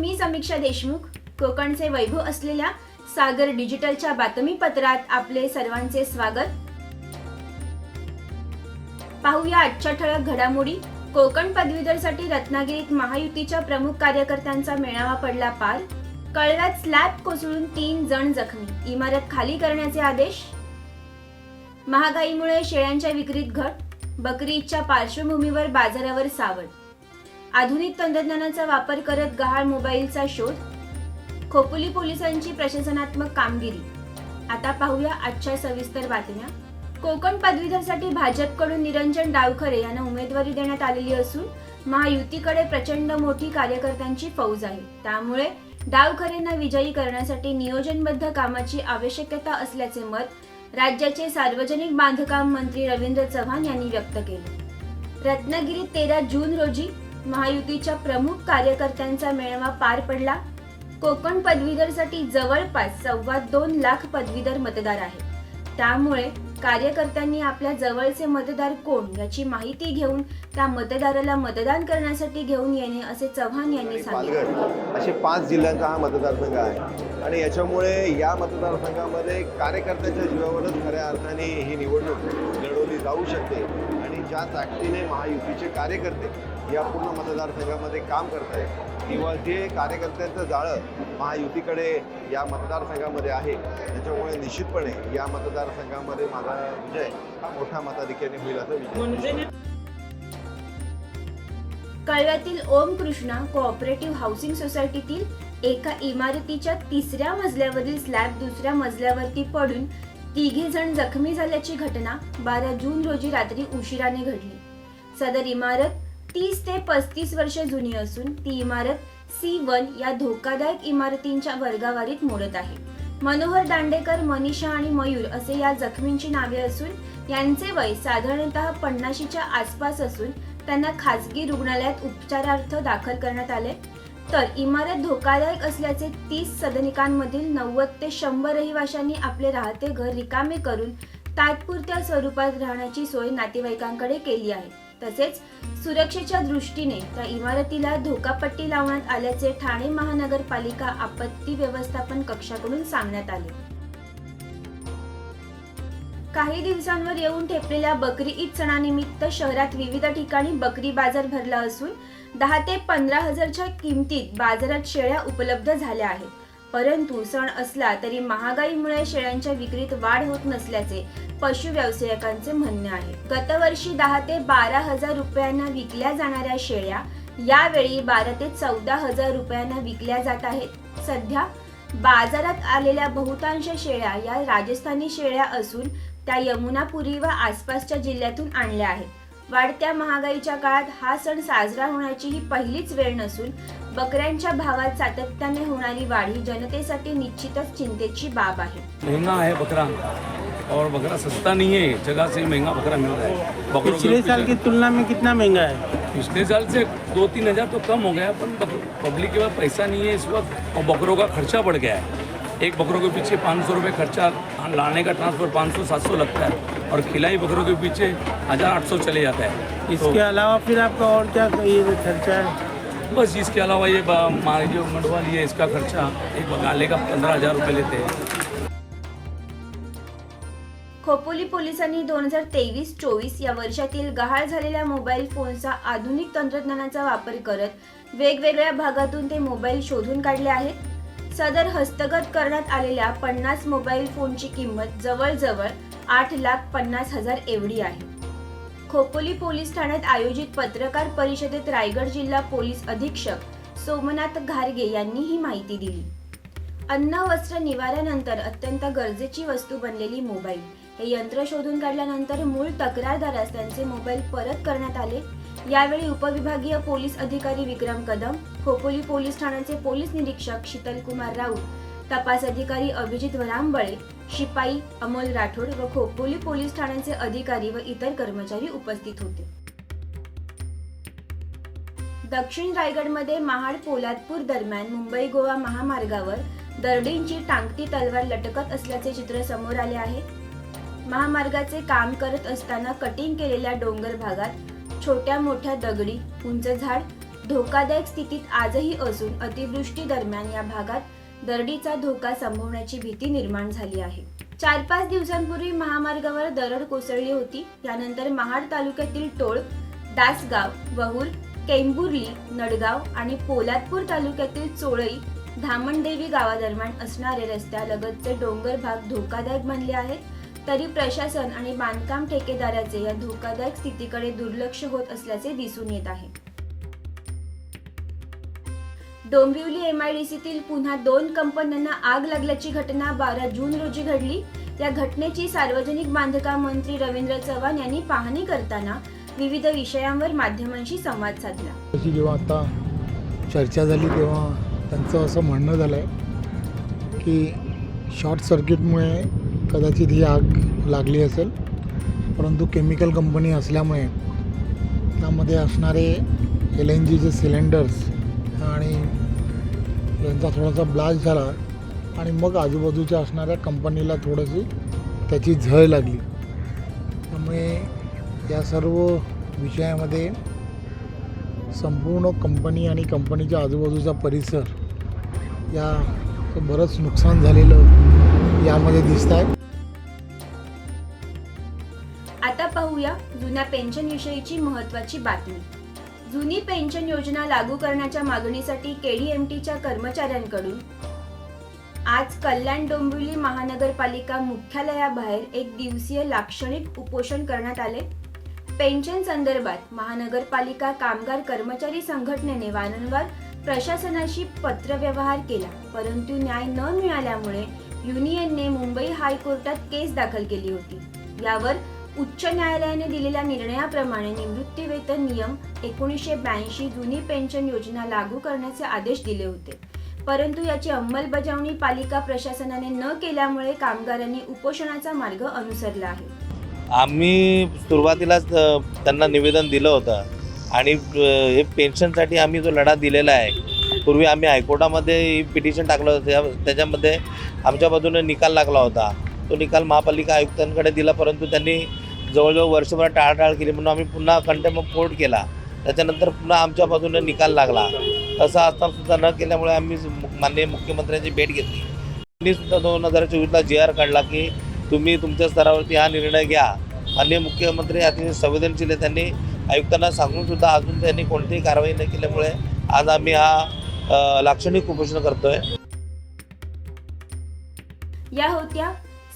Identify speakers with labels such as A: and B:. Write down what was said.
A: समीक्षा देशमुख कोकणचे वैभव असलेल्या सागर डिजिटलच्या बातमीपत्रात आपले सर्वांचे स्वागत. पाहूया आजच्या ठळक घडामोडी. कोकण पदवीधरसाठी रत्नागिरीत महायुतीच्या प्रमुख कार्यकर्त्यांचा मेळावा पडला पार. कळव्यात स्लॅब कोसळून तीन जण जखमी. इमारत खाली करण्याचे आदेश. महागाईमुळे शेळ्यांच्या विक्रीत घट. बकरी ईदच्या पार्श्वभूमीवर बाजारावर सावध आधुनिक तंत्रज्ञानाचा वापर करत गहाळ मोबाईलचा शोध खोपोली पोलिसांची प्रशासनात्मक कामगिरी. आता पाहूया आजच्या सविस्तर बातम्या. कोकण पदवीधरसाठी भाजपकडून निरंजन डावखरे यांना उमेदवारी देण्यात आलेली असून महायुतीकडे प्रचंड मोठी कार्यकर्त्यांची फौज आहे. त्यामुळे डावखरेंना विजयी करण्यासाठी नियोजनबद्ध कामाची आवश्यकता असल्याचे मत राज्याचे सार्वजनिक बांधकाम मंत्री रवींद्र चव्हाण यांनी व्यक्त केले. रत्नागिरीत तेरा जून रोजी महायुतीच्या प्रमुख कार्यकर्त्यांचा मेळावा पार पडला. कोकण पदवीधरसाठी जवळपास सव्वा दोन लाख पदवीधर मतदार आहेत. त्यामुळे कार्यकर्त्यांनी आपल्या जवळचे मतदार कोण याची माहिती घेऊन त्या मतदाराला मतदान करण्यासाठी घेऊन येणे असे चव्हाण यांनी सांगितले.
B: असे पाच जिल्ह्यांचा हा मतदारसंघ आहे. आणि याच्यामुळे या मतदारसंघामध्ये कार्यकर्त्याच्या जीवावरच खऱ्या अर्थाने ही निवडणूक लढवली जाऊ शकते. आणि ज्या ताकदीने महायुतीचे कार्यकर्ते या पूर्ण मतदारसंघामध्ये काम करत आहेत किंवा जे कार्यकर्त्यांचं जाळं महायुतीकडे या मतदारसंघामध्ये आहे त्याच्यामुळे निश्चितपणे या मतदारसंघामध्ये माझा विजय हा मोठ्या मताधिक्याने होईल असं विजय.
A: कळव्यातील ओम कृष्णा कोऑपरेटिव्ह हाऊसिंग सोसायटीतील एका इमारतीच्या तिसऱ्या मजल्यावरील स्लॅब दुसऱ्या मजल्यावरती पडून तिघे जण जखमी झाल्याची घटना बारा जून रोजी रात्री उशिराने घडली. सदर इमारत तीस ते पस्तीस वर्ष जुनी असून ती इमारत सी वन या धोकादायक इमारतींच्या वर्गावारीत मोडत आहे. मनोहर दांडेकर मनीषा आणि मयूर असे या जखमींची नावे असून यांचे वय साधारणतः पन्नाशीच्या आसपास असून त्यांना खासगी रुग्णालयात उपचारार्थ दाखल करण्यात आले. तर इमारत धोकादायक असल्याचे तीस सदनिकांमधील नव्वद ते शंभर रहिवाशांनी आपले राहते घर रिकामे करून तात्पुरत्या स्वरूपात राहण्याची सोय नातेवाईकांकडे केली आहे. तसेच सुरक्षेच्या दृष्टीने त्या इमारतीला धोकापट्टी लावण्यात आल्याचे ठाणे महानगरपालिका आपत्ती व्यवस्थापन कक्षाकडून सांगण्यात आले. काही दिवसांवर येऊन ठेपलेल्या बकरी ईद सणानिमित्त शहरात विविध ठिकाणी बकरी बाजार भरला असून दहा ते पंधरा हजारच्या किमतीत बाजारात शेळ्या उपलब्ध झाल्या आहेत. परंतु सण असला तरी महागाईमुळे शेळ्यांच्या विक्रीत वाढ होत नसल्याचे पशु व्यावसायिकांचे म्हणणे आहे. गतवर्षी दहा ते बारा हजार रुपयांना विकल्या जाणाऱ्या शेळ्या यावेळी बारा ते चौदा हजार रुपयांना विकल्या जात आहेत. सध्या बाजारात आलेल्या बहुतांश शेळ्या या राजस्थानी शेळ्या असून त्या यमुनापुरी व आसपासच्या जिल्ह्यातून आणल्या आहेत. वाढत्या महागाईच्या काळात हा सण साजरा होण्याची ही पहिलीच वेळ नसून बकऱ्यांच्या भावात सातत्याने होणारी वाढ ही जनतेसाठी निश्चितच चिंतेची बाब आहे.
C: महंगा है बकरा. और बकरा सस्ता नहीं है. जगह से महंगा बकरा मिल रहा है. बकरों के
D: पिछले साल की तुलना में कितना महंगा है?
C: पिछले साल से दो तीन हजार तो कम हो गया पर बक- पब्लिक के पास पैसा नहीं है इस वक्त और बकरों का खर्चा बढ़ गया है। एक बकरों के पीछे पाँच सौ रुपये खर्चा लाने का ट्रांसफर पाँच सौ सात सौ लगता है और खिलाई बकरों के पीछे हज़ार आठ सौ चले जाता है।
D: इसके अलावा फिर आपका और क्या ये खर्चा है?
C: तो बस इसके अलावा ये ब- मा- जो मंडवा लिए इसका खर्चा एक गाले का पंद्रह हज़ार रुपये लेते हैं।
A: खोपोली पोलिसांनी दोन हजार तेवीस चोवीस या वर्षातील गहाळ झालेल्या मोबाईल फोनचा आधुनिक तंत्रज्ञानाचा वापर करत वेगवेगळ्या भागातून ते मोबाईल शोधून काढले आहेत. सदर हस्तगत करण्यात आलेल्या पन्नास मोबाईल फोनची किंमत जवळजवळ आठ लाख पन्नास हजार एवढी आहे. खोपोली पोलीस ठाण्यात आयोजित पत्रकार परिषदेत रायगड जिल्हा पोलीस अधीक्षक सोमनाथ घारगे यांनी ही माहिती दिली. अन्न वस्त्र निवाऱ्यानंतर अत्यंत गरजेची वस्तू बनलेली मोबाईल. हे यंत्र शोधून काढल्यानंतर मूळ तक्रारदारास त्यांचे मोबाईल परत करण्यात आले. यावेळी उपविभागीय पोलीस अधिकारी विक्रम कदम खोपोली पोलीस ठाण्याचे पोलीस निरीक्षक शीतलकुमार राऊत तपास अधिकारी अभिजित वरांबळे शिपाई अमोल राठोड व खोपोली पोलीस ठाण्याचे अधिकारी व इतर कर्मचारी उपस्थित होते. दक्षिण रायगडमध्ये महाड पोलादपूर दरम्यान मुंबई गोवा महामार्गावर दरडींची टांगती तलवार लटकत असल्याचे चित्र समोर आले आहे. महामार्गाचे काम करत असताना कटिंग केलेल्या डोंगर भागात छोट्या मोठ्या दगडी उंच झाड धोकादायक स्थितीत आजही असून अतिवृष्टी दरम्यान या भागात दरडीचा धोका संभवण्याची भीती निर्माण झाली आहे. चार पाच दिवसांपूर्वी महामार्गावर दरड कोसळली होती. यानंतर महाड तालुक्यातील टोळ दासगाव वहुर केंबुर्ली नडगाव आणि पोलादपूर तालुक्यातील चोळई धामणदेवी गावादरम्यान असणारे रस्त्यालगतचे डोंगर भाग धोकादायक बनले आहेत. तरी प्रशासन आणि बांधकाम ठेकेदाराचे या धोकादायक स्थितीकडे दुर्लक्ष होत असल्याचे दिसून येत आहे. डोंबिवली एमआयडीसीतील पुन्हा दोन कंपन्यांना आग लागल्याची घटना बारा जून रोजी घडली. या घटनेची सार्वजनिक बांधकाम मंत्री रवींद्र चव्हाण यांनी पाहणी करताना विविध विषयांवर माध्यमांशी संवाद साधला.
E: अशी जेव्हा आता चर्चा झाली तेव्हा त्यांचं असं म्हणणं झालं आहे की शॉर्ट सर्किटमुळे कदाचित ही आग लागली असेल. परंतु केमिकल कंपनी असल्यामुळे त्यामध्ये असणारे एल एन जीचे सिलेंडर्स आणि यांचा थोडासा ब्लास्ट झाला आणि मग आजूबाजूच्या असणाऱ्या कंपनीला थोडीशी त्याची झळ लागली. त्यामुळे या सर्व विषयामध्ये संपूर्ण कंपनी आणि कंपनीच्या आजूबाजूचा परिसर या बरंच नुकसान झालेलं यामध्ये दिसत आहे
A: आता पाहूया जुन्या पेन्शन विषयीची महत्वाची बातमी. जुनी पेन्शन योजना लागू करण्याच्या मागणीसाठी केडीएमटीच्या कर्मचाऱ्यांकडून आज कल्याण डोंबिवली महानगरपालिका मुख्यालयाबाहेर एक दिवसीय लाक्षणिक उपोषण करण्यात आले. पेन्शन संदर्भात महानगरपालिका कामगार कर्मचारी संघटनेने वारंवार प्रशासनाशी पत्रव्यवहार केला परंतु न्याय न मिळाल्यामुळे युनियनने मुंबई हायकोर्टात केस दाखल केली होती. यावर उच्च न्यायालयाने दिलेल्या निर्णयाप्रमाणे निवृत्तीवेतन नियम एकोणीसशे ब्याऐंशी जुनी पेन्शन योजना लागू करण्याचे आदेश दिले होते. परंतु याची अंमलबजावणी पालिका प्रशासनाने न केल्यामुळे कामगारांनी उपोषणाचा मार्ग अनुसरला आहे.
F: आम्ही सुरुवातीलाच त्यांना निवेदन दिलं होतं आणि हे पेन्शनसाठी आम्ही जो लढा दिलेला आहे पूर्वी आम्ही हायकोर्टामध्ये पिटिशन टाकलं होतं त्याच्यामध्ये आमच्या बाजूने निकाल लागला होता. तो निकाल महापालिका आयुक्तांकडे दिला परंतु त्यांनी जवळजवळ वर्षभर टाळाटाळ केली. म्हणून आम्ही पुन्हा कंटेम कोर्ट केला. त्याच्यानंतर पुन्हा आमच्या बाजूने निकाल लागला. तसा असताना सुद्धा न केल्यामुळे आम्ही मु- माननीय मुख्यमंत्र्यांची भेट घेतली. त्यांनी सुद्धा दोन हजार चोवीसला जी आर काढला की तुम्ही तुमच्या स्तरावरती हा निर्णय घ्या. माननीय मुख्यमंत्री अतिशय संवेदनशील आहे त्यांनी. आयुक्तांना सांगून सुद्धा अजून त्यांनी कोणतीही कारवाई न केल्यामुळे आज आम्ही हा लाक्षणिक उपोषण करतोय.
A: या होत्या